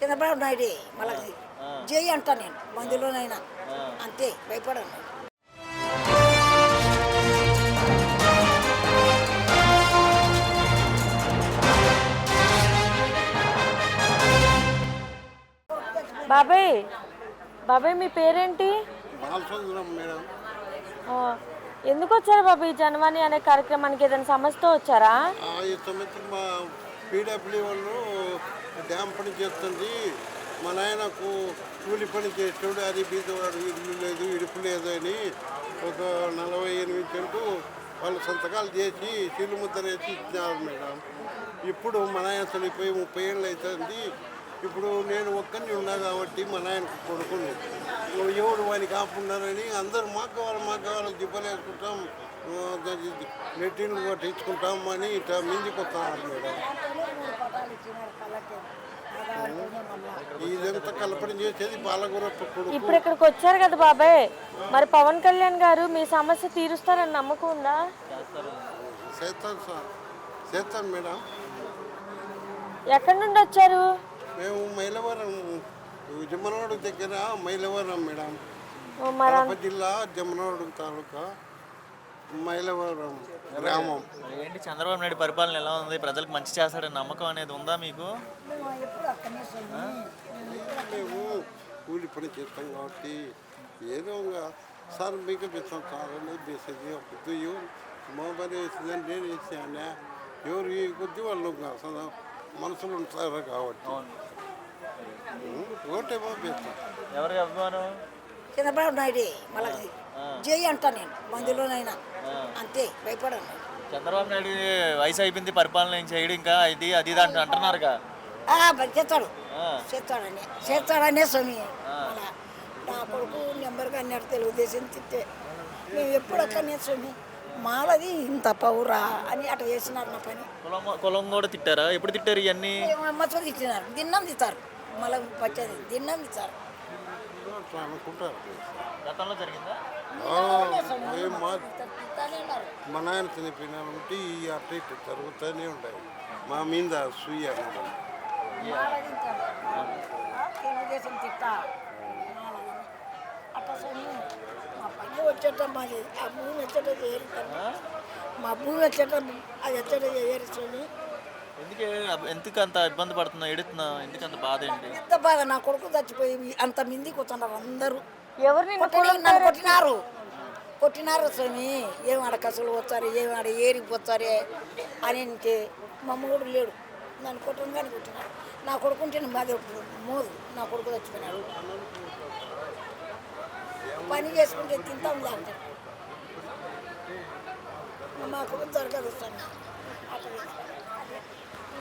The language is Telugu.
చంద్రబాబు నాయుడే మళ్ళీ. జై అంటా నేను. మందులోనైనా. అంతే భయపడను. బాబాయ్ బాబాయ్ మీ పేరేంటి? ఎందుకు వచ్చారు బాబాయ్ ఈ జనవాణి అనే కార్యక్రమానికి? ఏదైనా సమస్యతో వచ్చారా? పీడబ్ల్యూ వాళ్ళు డ్యామ్ పని చేస్తుంది. మా నాయనకు కూలి పని చేస్తాడు అది బీదవాడు ఇల్లు లేదు ఇడుపు లేదు అని ఒక నలభై ఎనిమిది సెంటు వాళ్ళు సంతకాలు చేసి సీలు ముద్దరేసి ఇచ్చినారు మేడం. ఇప్పుడు మన ఆయన చనిపోయి ముప్పై ఏళ్ళు అవుతుంది. ఇప్పుడు నేను ఒక్కరిని ఉన్నా కాబట్టి మా నాయనకు కొడుకుని ఎవడు వానికి ఆపున్నారని అందరూ మాకు కావాలి మాకు కావాలి దిబ్బలేసుకుంటాం నెట్టిన్లు కొట్టించుకుంటాం అని ఇట్లా మిందికి వస్తున్నారు మేడం. ఇదంతా కల్పన చేసేది ఇప్పుడు ఇక్కడికి వచ్చారు కదా బాబాయ్. మరి పవన్ కళ్యాణ్ గారు మీ సమస్య తీరుస్తారని నమ్మకం ఉందా చేస్తాను సార్. చేస్తాను మేడం. ఎక్కడి నుండి వచ్చారు? మేము మైలవరం జమ్మనోడు దగ్గర మైలవరం మేడం. కడప జిల్లా జమ్మనోడు తాలూకా మైలవరం గ్రామం. ఏంటి చంద్రబాబు నాయుడు పరిపాలన ఎలా ఉంది? ప్రజలకు మంచి చేస్తాడని నమ్మకం అనేది ఉందా మీకు? మేము కూలి పని చేస్తాం కాబట్టి ఏదో ఇంకా సార్ మీకు పెడతాం సార్ అనేది మొబైల్ వేసిందని నేను వేసాను. ఎవరు కొద్ది వాళ్ళు ఇంకా అసలు మనసులు ఉంటారు కాబట్టి. ఎవరికి అభిమానం? చంద్రబాబు నాయుడే మళ్ళీ. జై అంటా నేను మందులోనైనా. అంతే భయపడను చంద్రబాబు నాయుడు వయసు అయిపోయింది పరిపాలన ఏం చేయడు ఇంకా? ఇది అది ఇది అంటు- అంటున్నారుగా. చేస్తాడు. చేస్తాడని చేస్తాడనే స్వామి. మళ్ళా నా కొడుకు నెంబర్గా అన్నాడు తెలుగుదేశం తిట్టే. మేము ఎప్పుడు అక్కడనే స్వామి? మాలది ఇంత పౌరా అని అట్లా చేసినారు నా పని. కులం కులం కూడా తిట్టారా? ఎప్పుడు తిట్టారు ఇవన్నీ? మచ్చలు తిట్టినారు. దిన్నం తిత్తారు మళ్ళీ తిత్తారు అట్లా అనుకుంటారు గతంలో జరిగిందా? ఆ, ఏం మా నాయన చనిపోయిన ఉంటే ఈ అట్ట ఇట్ట జరుగుతూనే ఉంటాయి మా మీద సూయ తెలుగుదేశం తిట్టా. అట్లా మా పని వచ్చేట మాది. ఆ భూమి వచ్చేట. మా భూమి వచ్చేట అది వచ్చేట చేయరు స్వామి. ఎందుకు ఎందుకు అంత ఇబ్బంది పడుతున్నా ఎడుతున్నా ఎందుకు అంత బాధ ఏంటి? ఎంత బాధ? నా కొడుకు చచ్చిపోయి అంత మంది కూర్చున్నారు అందరూ. ఎవరు నిన్ను కొట్టినారు కొట్టినారు. స్వామి. ఏం ఆడ కసులు వచ్చారు ఏం ఆడ ఏరికి వచ్చారే అని అంటే మా మూడు లేడు. నన్ను కొట్టంగానే కొట్టినారు నా కొడుకుంటే మాది మోదు నా కొడుకు చచ్చిపోయినాడు. పని చేసుకుంటే తింటాం దాంట్లో మా కొడుకు జరగదు స్వామి. అట్లా